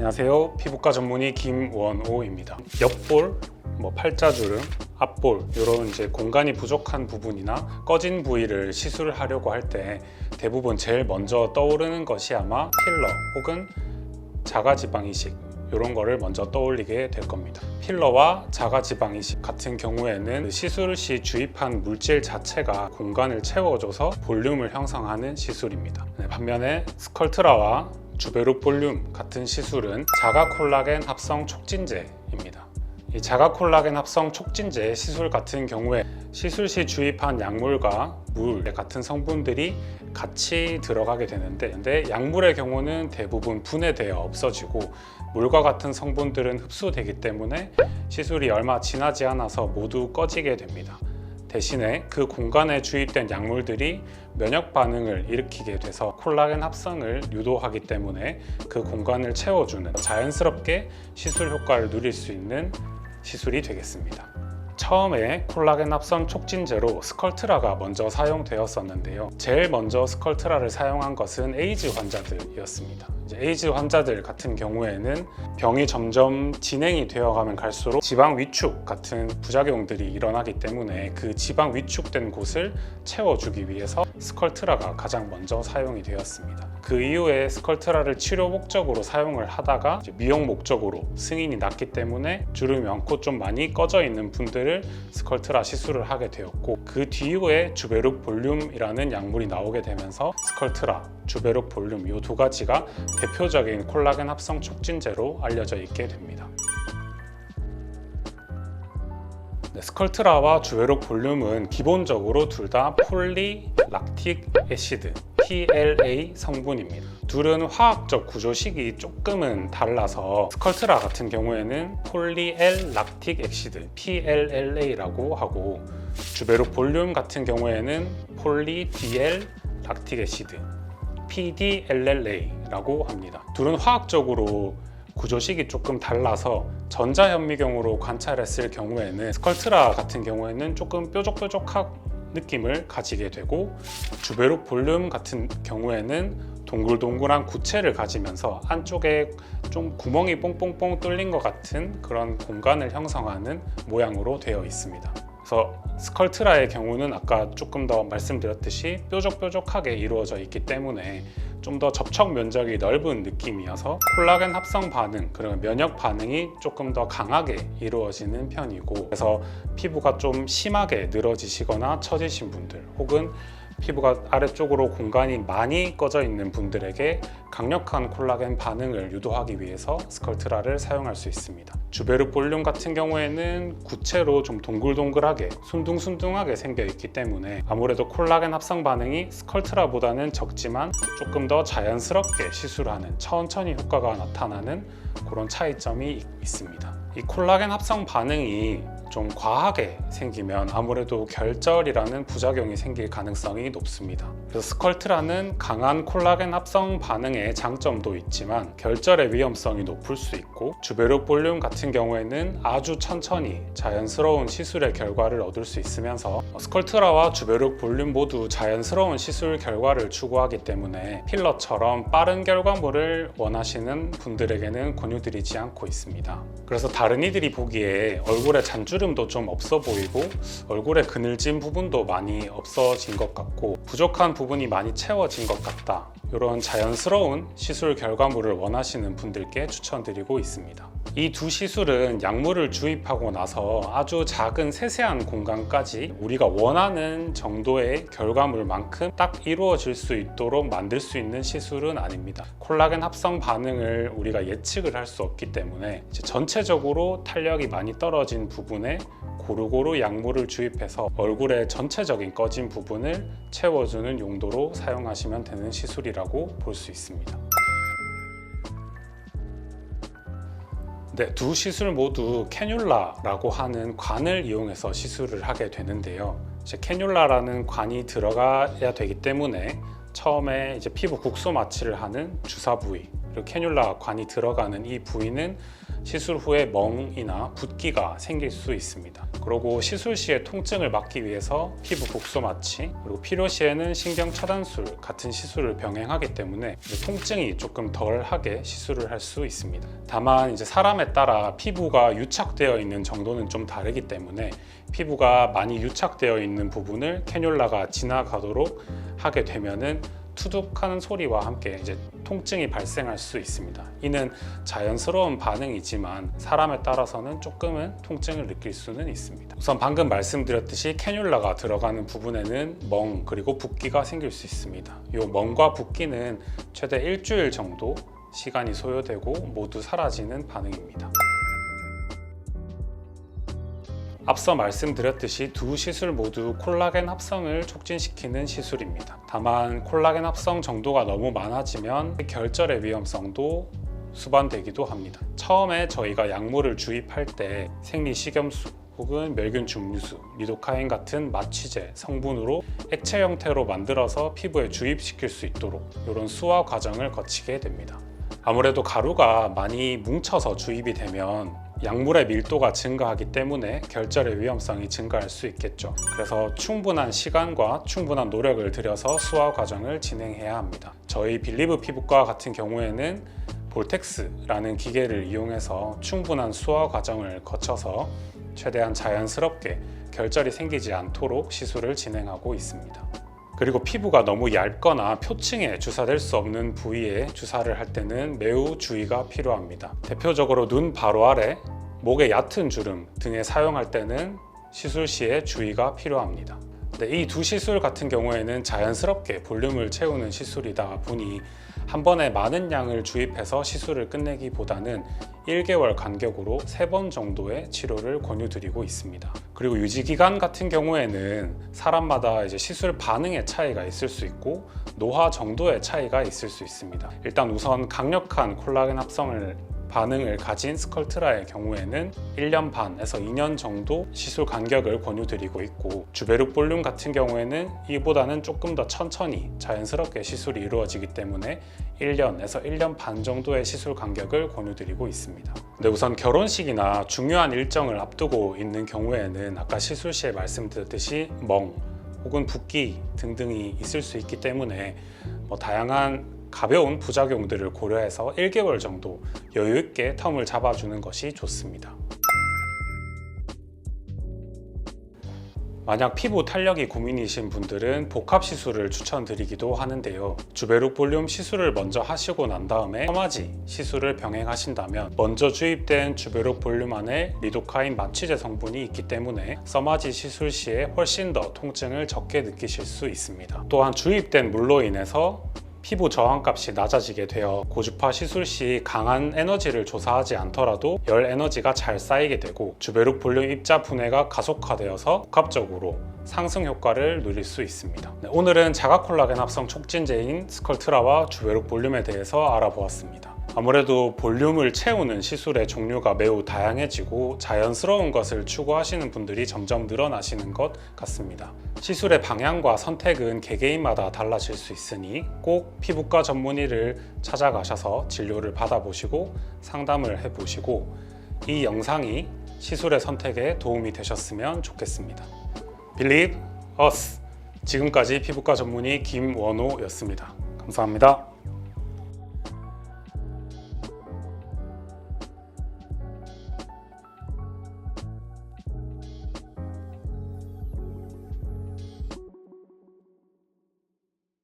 안녕하세요. 피부과 전문의 김원호입니다. 옆볼, 뭐 팔자주름, 앞볼 이런 이제 공간이 부족한 부분이나 꺼진 부위를 시술을 하려고 할 때 대부분 제일 먼저 떠오르는 것이 아마 필러 혹은 자가지방 이식 이런 거를 먼저 떠올리게 될 겁니다. 필러와 자가지방 이식 같은 경우에는 그 시술 시 주입한 물질 자체가 공간을 채워줘서 볼륨을 형성하는 시술입니다. 네, 반면에 스컬트라와 주베룩 볼륨 같은 시술은 자가 콜라겐 합성 촉진제입니다. 이 자가 콜라겐 합성 촉진제 시술 같은 경우에 시술 시 주입한 약물과 물 같은 성분들이 같이 들어가게 되는데 근데 약물의 경우는 대부분 분해되어 없어지고 물과 같은 성분들은 흡수되기 때문에 시술이 얼마 지나지 않아서 모두 꺼지게 됩니다. 대신에 그 공간에 주입된 약물들이 면역 반응을 일으키게 돼서 콜라겐 합성을 유도하기 때문에 그 공간을 채워주는 자연스럽게 시술 효과를 누릴 수 있는 시술이 되겠습니다. 처음에 콜라겐 합성 촉진제로 스컬트라가 먼저 사용되었었는데요. 제일 먼저 스컬트라를 사용한 것은 에이즈 환자들이었습니다. 에이즈 환자들 같은 경우에는 병이 점점 진행이 되어가면 갈수록 지방 위축 같은 부작용들이 일어나기 때문에 그 지방 위축된 곳을 채워주기 위해서 스컬트라가 가장 먼저 사용이 되었습니다. 그 이후에 스컬트라를 치료 목적으로 사용을 하다가 미용 목적으로 승인이 났기 때문에 주름이 많고 좀 많이 꺼져 있는 분들을 스컬트라 시술을 하게 되었고 그 뒤에 주베룩 볼륨이라는 약물이 나오게 되면서 스컬트라, 주베룩 볼륨 이 두 가지가 대표적인 콜라겐 합성 촉진제로 알려져 있게 됩니다. 네, 스컬트라와 주베룩 볼륨은 기본적으로 둘 다 폴리락틱 애시드 PLA 성분입니다. 둘은 화학적 구조식이 조금은 달라서 스컬트라 같은 경우에는 폴리엘 락틱 엑시드 PLLA라고 하고 주베룩 볼륨 같은 경우에는 폴리 디엘 락틱 애시드 PDLLA라고 합니다. 둘은 화학적으로 구조식이 조금 달라서 전자현미경으로 관찰했을 경우에는 스컬트라 같은 경우에는 조금 뾰족뾰족한 느낌을 가지게 되고 주베룩 볼륨 같은 경우에는 동글동글한 구체를 가지면서 안쪽에 좀 구멍이 뽕뽕뽕 뚫린 것 같은 그런 공간을 형성하는 모양으로 되어 있습니다. 그래서 스컬트라의 경우는 아까 조금 더 말씀드렸듯이 뾰족뾰족하게 이루어져 있기 때문에 좀 더 접촉 면적이 넓은 느낌이어서 콜라겐 합성 반응, 그리고 면역 반응이 조금 더 강하게 이루어지는 편이고 그래서 피부가 좀 심하게 늘어지시거나 처지신 분들 혹은 피부가 아래쪽으로 공간이 많이 꺼져 있는 분들에게 강력한 콜라겐 반응을 유도하기 위해서 스컬트라를 사용할 수 있습니다. 주베르 볼륨 같은 경우에는 구체로 좀 동글동글하게 순둥순둥하게 생겨 있기 때문에 아무래도 콜라겐 합성 반응이 스컬트라보다는 적지만 조금 더 자연스럽게 시술하는 천천히 효과가 나타나는 그런 차이점이 있- 있습니다. 이 콜라겐 합성 반응이 좀 과하게 생기면 아무래도 결절이라는 부작용이 생길 가능성이 높습니다. 그래서 스컬트라는 강한 콜라겐 합성 반응의 장점도 있지만 결절의 위험성이 높을 수 있고 주베룩 볼륨 같은 경우에는 아주 천천히 자연스러운 시술의 결과를 얻을 수 있으면서 스컬트라와 주베룩 볼륨 모두 자연스러운 시술 결과를 추구하기 때문에 필러처럼 빠른 결과물을 원하시는 분들에게는 권유드리지 않고 있습니다. 그래서 다른 이들이 보기에 얼굴에 잔주 름도 좀 없어 보이고 얼굴에 그늘진 부분도 많이 없어진 것 같고 부족한 부분이 많이 채워진 것 같다. 이런 자연스러운 시술 결과물을 원하시는 분들께 추천드리고 있습니다. 이 두 시술은 약물을 주입하고 나서 아주 작은 세세한 공간까지 우리가 원하는 정도의 결과물만큼 딱 이루어질 수 있도록 만들 수 있는 시술은 아닙니다. 콜라겐 합성 반응을 우리가 예측을 할 수 없기 때문에 전체적으로 탄력이 많이 떨어진 부분에 고루고루 약물을 주입해서 얼굴의 전체적인 꺼진 부분을 채워주는 용도로 사용하시면 되는 시술이라고 볼 수 있습니다. 네, 두 시술 모두 캐뉼라라고 하는 관을 이용해서 시술을 하게 되는데요. 이제 캐뉼라라는 관이 들어가야 되기 때문에 처음에 이제 피부 국소 마취를 하는 주사 부위 그리고 캐뉼라 관이 들어가는 이 부위는 시술 후에 멍이나 붓기가 생길 수 있습니다. 그리고 시술 시의 통증을 막기 위해서 피부 국소 마취 그리고 필요 시에는 신경 차단술 같은 시술을 병행하기 때문에 통증이 조금 덜하게 시술을 할 수 있습니다. 다만 이제 사람에 따라 피부가 유착되어 있는 정도는 좀 다르기 때문에 피부가 많이 유착되어 있는 부분을 캐뉼라가 지나가도록 하게 되면은 투둑하는 소리와 함께 이제 통증이 발생할 수 있습니다. 이는 자연스러운 반응이지만 사람에 따라서는 조금은 통증을 느낄 수는 있습니다. 우선 방금 말씀드렸듯이 캐뉼라가 들어가는 부분에는 멍 그리고 붓기가 생길 수 있습니다. 이 멍과 붓기는 최대 일주일 정도 시간이 소요되고 모두 사라지는 반응입니다. 앞서 말씀드렸듯이 두 시술 모두 콜라겐 합성을 촉진시키는 시술입니다. 다만 콜라겐 합성 정도가 너무 많아지면 결절의 위험성도 수반되기도 합니다. 처음에 저희가 약물을 주입할 때 생리식염수 혹은 멸균 증류수, 리도카인 같은 마취제 성분으로 액체 형태로 만들어서 피부에 주입시킬 수 있도록 이런 수화 과정을 거치게 됩니다. 아무래도 가루가 많이 뭉쳐서 주입이 되면 약물의 밀도가 증가하기 때문에 결절의 위험성이 증가할 수 있겠죠. 그래서 충분한 시간과 충분한 노력을 들여서 수화 과정을 진행해야 합니다. 저희 빌리브 피부과 같은 경우에는 볼텍스라는 기계를 이용해서 충분한 수화 과정을 거쳐서 최대한 자연스럽게 결절이 생기지 않도록 시술을 진행하고 있습니다. 그리고 피부가 너무 얇거나 표층에 주사될 수 없는 부위에 주사를 할 때는 매우 주의가 필요합니다. 대표적으로 눈 바로 아래, 목의 얕은 주름 등에 사용할 때는 시술 시에 주의가 필요합니다. 이두 시술 같은 경우에는 자연스럽게 볼륨을 채우는 시술이다 보니 한 번에 많은 양을 주입해서 시술을 끝내기보다는 1개월 간격으로 3번 정도의 치료를 권유드리고 있습니다. 그리고 유지 기간 같은 경우에는 사람마다 이제 시술 반응의 차이가 있을 수 있고 노화 정도의 차이가 있을 수 있습니다. 일단 우선 강력한 콜라겐 합성을 반응을 가진 스컬트라의 경우에는 1년 반에서 2년 정도 시술 간격을 권유드리고 있고 주베룩 볼륨 같은 경우에는 이보다는 조금 더 천천히 자연스럽게 시술이 이루어지기 때문에 1년에서 1년 반 정도의 시술 간격을 권유드리고 있습니다. 근데 우선 결혼식이나 중요한 일정을 앞두고 있는 경우에는 아까 시술 시에 말씀드렸듯이 멍 혹은 붓기 등등이 있을 수 있기 때문에 뭐 다양한 가벼운 부작용들을 고려해서 1개월 정도 여유 있게 텀을 잡아주는 것이 좋습니다. 만약 피부 탄력이 고민이신 분들은 복합 시술을 추천드리기도 하는데요. 주베룩 볼륨 시술을 먼저 하시고 난 다음에 서마지 시술을 병행하신다면 먼저 주입된 주베룩 볼륨 안에 리도카인 마취제 성분이 있기 때문에 서마지 시술 시에 훨씬 더 통증을 적게 느끼실 수 있습니다. 또한 주입된 물로 인해서 피부 저항값이 낮아지게 되어 고주파 시술 시 강한 에너지를 조사하지 않더라도 열 에너지가 잘 쌓이게 되고 주베룩 볼륨 입자 분해가 가속화되어서 복합적으로 상승 효과를 누릴 수 있습니다. 네, 오늘은 자가 콜라겐 합성 촉진제인 스컬트라와 주베룩 볼륨에 대해서 알아보았습니다. 아무래도 볼륨을 채우는 시술의 종류가 매우 다양해지고 자연스러운 것을 추구하시는 분들이 점점 늘어나시는 것 같습니다. 시술의 방향과 선택은 개개인마다 달라질 수 있으니 꼭 피부과 전문의를 찾아가셔서 진료를 받아보시고 상담을 해보시고 이 영상이 시술의 선택에 도움이 되셨으면 좋겠습니다. Believe Us! 지금까지 피부과 전문의 김원호였습니다. 감사합니다.